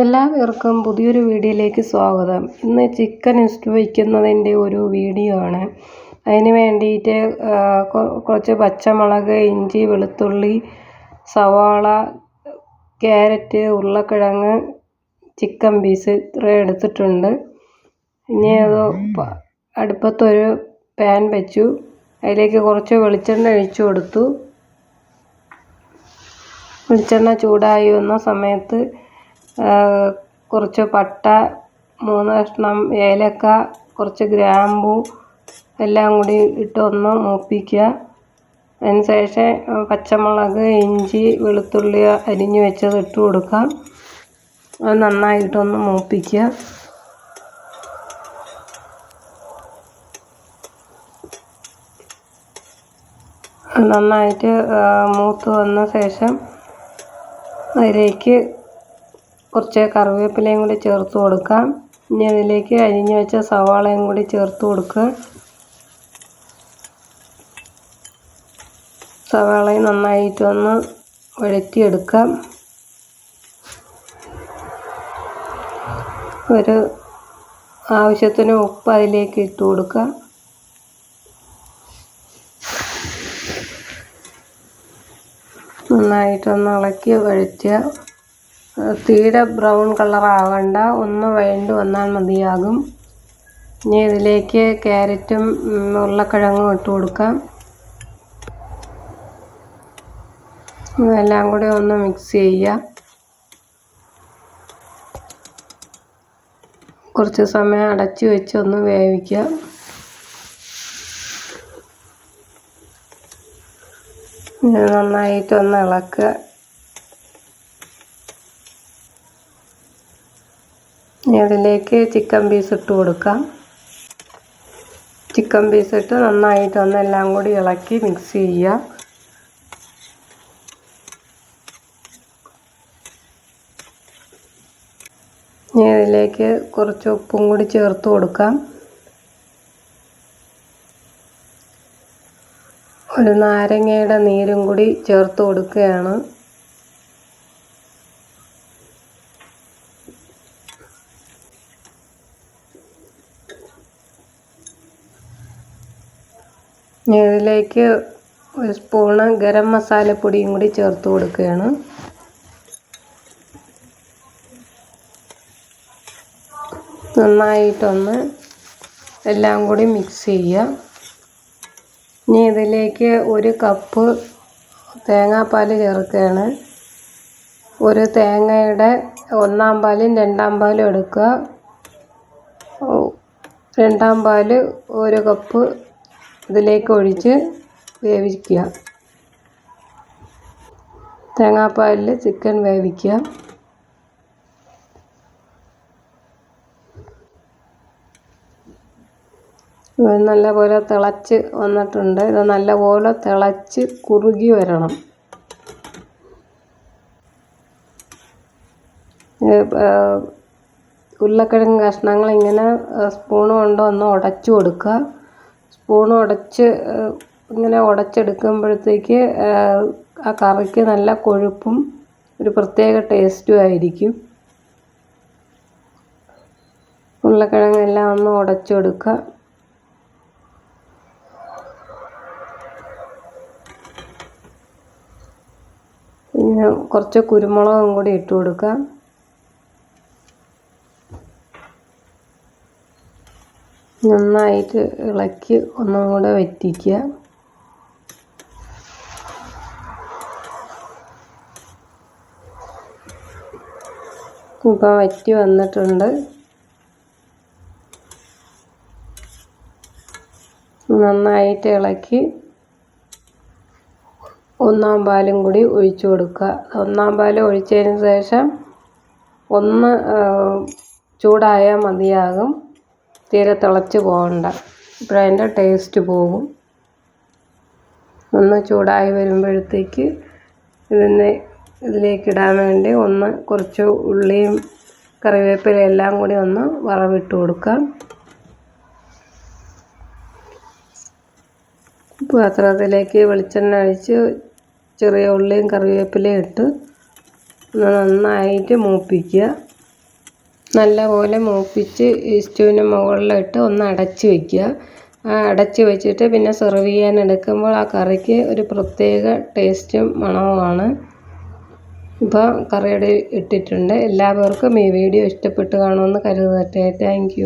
എല്ലാവർക്കും പുതിയൊരു വീഡിയോയിലേക്ക് സ്വാഗതം. ഇന്ന് ചിക്കൻ വയ്ക്കുന്നതിന്റെ ഒരു വീഡിയോ ആണ്. അതിന് വേണ്ടിയിട്ട് കുറച്ച് പച്ചമുളക് ഇഞ്ചി വെളുത്തുള്ളി സവാള ക്യാരറ്റ് ഉരുളക്കിഴങ്ങ് ചിക്കൻ പീസ് ഇത്രയും എടുത്തിട്ടുണ്ട്. ഇനി അത് അടുപ്പത്തൊരു പാൻ വെച്ചു. അതിലേക്ക് കുറച്ച് വെളിച്ചെണ്ണ ഒഴിച്ചു കൊടുത്തു. വെളിച്ചെണ്ണ ചൂടായി വന്ന സമയത്ത് കുറച്ച് പട്ട മൂന്ന് കഷ്ണം ഏലക്ക കുറച്ച് ഗ്രാമ്പു എല്ലാം കൂടി ഇട്ടൊന്ന് മൂപ്പിക്കുക. അതിന് ശേഷം പച്ചമുളക് ഇഞ്ചി വെളുത്തുള്ളി അരിഞ്ഞ് വെച്ചത് ഇട്ട് കൊടുക്കാം അത് നന്നായിട്ടൊന്ന് മൂപ്പിക്കുക. നന്നായിട്ട് മൂത്ത് വന്ന ശേഷം അതിലേക്ക് കുറച്ച് കറിവേപ്പിലയും കൂടി ചേർത്ത് കൊടുക്കാം. ഇനി അതിലേക്ക് അരിഞ്ഞു വെച്ച സവാളയും കൂടി ചേർത്ത് കൊടുക്കുക. സവാളയും നന്നായിട്ടൊന്ന് വഴറ്റിയെടുക്കാം ഒരു ആവശ്യത്തിന് ഉപ്പ് അതിലേക്ക് ഇട്ട് കൊടുക്കുക. നന്നായിട്ടൊന്ന് ഇളക്കി വഴറ്റുക. തീരെ ബ്രൗൺ കളർ ആവണ്ട. ഒന്ന് വഴണ്ട് വന്നാൽ മതിയാകും. ഇനി ഇതിലേക്ക് ക്യാരറ്റും ഉരുളക്കിഴങ്ങും ഇട്ട് കൊടുക്കാം. ഇതെല്ലാം കൂടി ഒന്ന് മിക്സ് ചെയ്യുക. കുറച്ച് സമയം അടച്ചു വെച്ച് ഒന്ന് വേവിക്കുക. നന്നായിട്ടൊന്ന് ഇളക്കുക. ഇനി അതിലേക്ക് ചിക്കൻ പീസ് ഇട്ട് കൊടുക്കാം. ചിക്കൻ പീസ് ഇട്ട് നന്നായിട്ട് ഒന്ന് എല്ലാം കൂടി ഇളക്കി മിക്സ് ചെയ്യുക. ഇനി അതിലേക്ക് കുറച്ച് ഉപ്പും കൂടി ചേർത്ത് കൊടുക്കാം. ഒരു നാരങ്ങയുടെ നീരും കൂടി ചേർത്ത് കൊടുക്കുകയാണ്. ഇതിലേക്ക് ഒരു സ്പൂണ് ഗരം മസാലപ്പൊടിയും കൂടി ചേർത്ത് കൊടുക്കുകയാണ്. നന്നായിട്ടൊന്ന് എല്ലാം കൂടി മിക്സ് ചെയ്യുക. ഇനി ഇതിലേക്ക് ഒരു കപ്പ് തേങ്ങാപ്പാൽ ചേർക്കുകയാണ്. ഒരു തേങ്ങയുടെ ഒന്നാം പാലും രണ്ടാം പാലും എടുക്കുക. രണ്ടാം പാൽ ഒരു കപ്പ് ഇതിലേക്ക് ഒഴിച്ച് വേവിക്കുക. തേങ്ങാപ്പാലിൽ ചിക്കൻ വേവിക്കുക. നല്ലപോലെ തിളച്ച് വന്നിട്ടുണ്ട്. ഇത് നല്ലപോലെ തിളച്ച് കുറുകി വരണം. ഉരുളക്കിഴങ്ങ് കഷ്ണങ്ങൾ ഇങ്ങനെ സ്പൂൺ കൊണ്ട് ഒന്ന് ഉടച്ചു കൊടുക്കുക. സ്പൂൺ ഉടച്ച് ഇങ്ങനെ ഉടച്ചെടുക്കുമ്പോഴത്തേക്ക് ആ കറിക്ക് നല്ല കൊഴുപ്പും ഒരു പ്രത്യേക ടേസ്റ്റും ആയിരിക്കും. ഉരുളക്കിഴങ്ങെല്ലാം ഒന്ന് ഉടച്ചെടുക്കുക. പിന്നെ കുറച്ച് കുരുമുളകും കൂടി ഇട്ട് കൊടുക്കുക നന്നായിട്ട് ഇളക്കി ഒന്നും കൂടെ വറ്റിക്കുക. ഇപ്പം വറ്റി വന്നിട്ടുണ്ട്. നന്നായിട്ട് ഇളക്കി ഒന്നാം പാലും കൂടി ഒഴിച്ചു കൊടുക്കുക. ഒന്നാം പാൽ ഒഴിച്ചതിന് ശേഷം ഒന്ന് ചൂടായാൽ മതിയാകും. തീരെ തിളച്ച് പോകണ്ട അപ്പോഴതിന്റെ ടേസ്റ്റ് പോകും. ഒന്ന് ചൂടായി വരുമ്പോഴത്തേക്ക് ഇതിനെ ഇതിലേക്കിടാൻ വേണ്ടി ഒന്ന് കുറച്ച് ഉള്ളിയും കറിവേപ്പിലയും എല്ലാം കൂടി ഒന്ന് വറവിട്ട് കൊടുക്കാം. പാത്രത്തിലേക്ക് വെളിച്ചെണ്ണ ഒഴിച്ച് ചെറിയ ഉള്ളിയും കറിവേപ്പിലയും ഇട്ട് ഒന്ന് നന്നായിട്ട് മൂപ്പിക്കുക. നല്ലപോലെ മൂപ്പിച്ച് സ്റ്റൂവിന് മുകളിലിട്ട് ഒന്ന് അടച്ച് വയ്ക്കുക അടച്ച് വെച്ചിട്ട് പിന്നെ സെർവ് ചെയ്യാൻ എടുക്കുമ്പോൾ ആ കറിക്ക് ഒരു പ്രത്യേക ടേസ്റ്റും മണവുമാണ്. ഇപ്പോൾ കറിയുടെ ഇട്ടിട്ടുണ്ട്. എല്ലാവർക്കും ഈ വീഡിയോ ഇഷ്ടപ്പെട്ട് കാണുമെന്ന് കരുതട്ടെ താങ്ക്